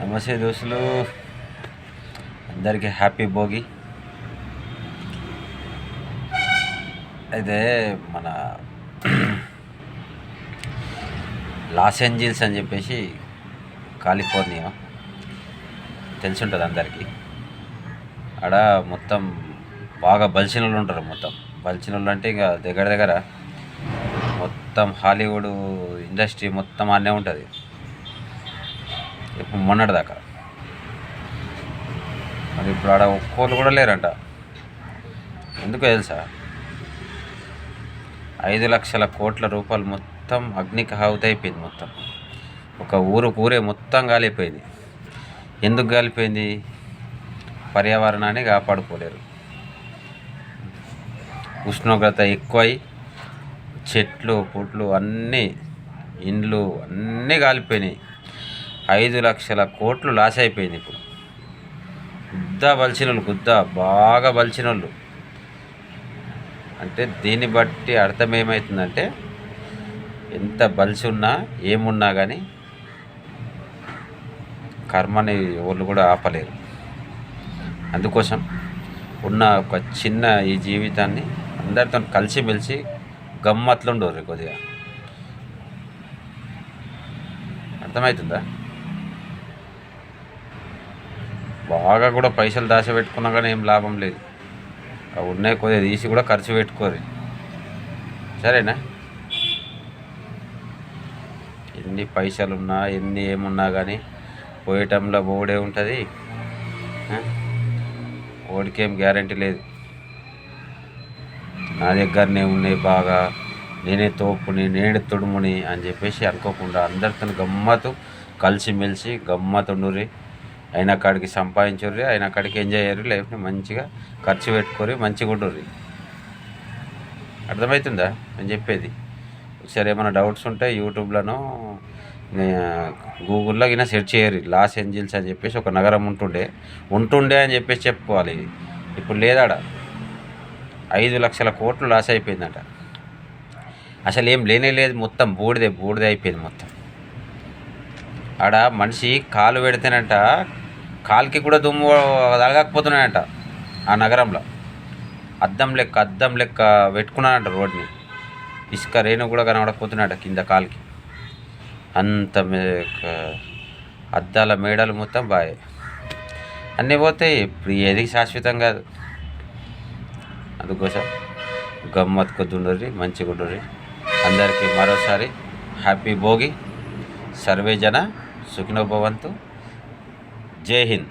నమస్తే దోస్తులు. అందరికీ హ్యాపీ భోగి. అయితే మన లాస్ ఏంజిల్స్ అని చెప్పేసి కాలిఫోర్నియా. తెలిసి ఉంటుంది అందరికీ. ఆడ మొత్తం బాగా బలిసిన వాళ్ళు ఉంటారు మొత్తం. బలిసిన వాళ్ళు అంటే ఇక దగ్గర దగ్గర మొత్తం హాలీవుడ్ ఇండస్ట్రీ మొత్తం అనే ఉంటుంది. ఇప్పుడు మొన్నటి దాకా. మరి ఇప్పుడు ఆడ ఒక్కోళ్ళు కూడా లేరంట. ఎందుకు తెలుసా? ఐదు లక్షల కోట్ల రూపాయలు మొత్తం అగ్నికి హావుత అయిపోయింది మొత్తం. ఒక ఊరు ఊరే మొత్తం గాలిపోయింది. ఎందుకు గాలిపోయింది? పర్యావరణాన్ని కాపాడుకోలేరు. ఉష్ణోగ్రత ఎక్కువై చెట్లు పుట్లు అన్నీ ఇండ్లు అన్నీ కాలిపోయినాయి ఐదు లక్షల కోట్లు లాస్ అయిపోయింది ఇప్పుడు. గుద్ద బలిచినోళ్ళు గుద్ద బాగా బలిచినోళ్ళు అంటే దీన్ని బట్టి అర్థం ఏమవుతుందంటే ఎంత బలిసి ఉన్నా ఏమున్నా కానీ కర్మని వాళ్ళు కూడా ఆపలేరు. అందుకోసం ఉన్న ఒక చిన్న ఈ జీవితాన్ని అందరితో కలిసిమెలిసి గమ్మత్లుండరు కొద్దిగా. అర్థమవుతుందా బాగా కూడా పైసలు దాచిపెట్టుకున్నా కానీ ఏం లాభం లేదు. అవి ఉన్నాయి కొద్దిగా తీసి కూడా ఖర్చు పెట్టుకోరు. సరేనా? ఎన్ని పైసలు ఉన్నా ఎన్ని ఏమున్నా కానీ పోయటంలో ఓడే ఉంటుంది. ఓడికేం గ్యారంటీ లేదు. నా దగ్గరనే ఉన్నాయి బాగా. నేనే తోపుని నేనే తుడుముని అని చెప్పేసి అనుకోకుండా అందరితో గమ్మత్తు కలిసిమెలిసి గమ్మతుండురి అయిన కాడికి సంపాదించుర్రి అయిన కాడికి ఎంజాయ్ చేయరు లైఫ్ని మంచిగా ఖర్చు పెట్టుకోరు మంచిగా ఉండుర్రి. అర్థమవుతుందా నేను చెప్పేది? ఒకసారి ఏమైనా డౌట్స్ ఉంటే యూట్యూబ్లోనో గూగుల్లో కింద సెర్చ్ చేయరు లాస్ ఏంజిల్స్ అని చెప్పేసి ఒక నగరం ఉంటుండే. ఉంటుండే అని చెప్పేసి చెప్పుకోవాలి. ఇప్పుడు లేదాడ? ఐదు లక్షల కోట్లు లాస్ అయిపోయిందట. అసలు ఏం లేనే లేదు మొత్తం. బూడిదే బూడిదే అయిపోయింది మొత్తం. ఆడ మనిషి కాలు పెడితేనంట కాలుకి కూడా దుమ్ము తగకపోతున్నాయట ఆ నగరంలో. అద్దం లెక్క అద్దం లెక్క పెట్టుకున్నానంట రోడ్ని. ఇసుక రేణు కూడా కనబడకపోతున్నాయట కింద కాలుకి. అంత అద్దాల మేడలు మొత్తం బాయ్. అన్నీ పోతాయి ఇప్పుడు ఏది శాశ్వతం కాదు. అందుకోసం గమ్మత్ కొద్దుండ్రి మంచిగా ఉండ్రి అందరికీ మరోసారి హ్యాపీ భోగి. సర్వే జన సుఖినో భవంతు జై హింద్.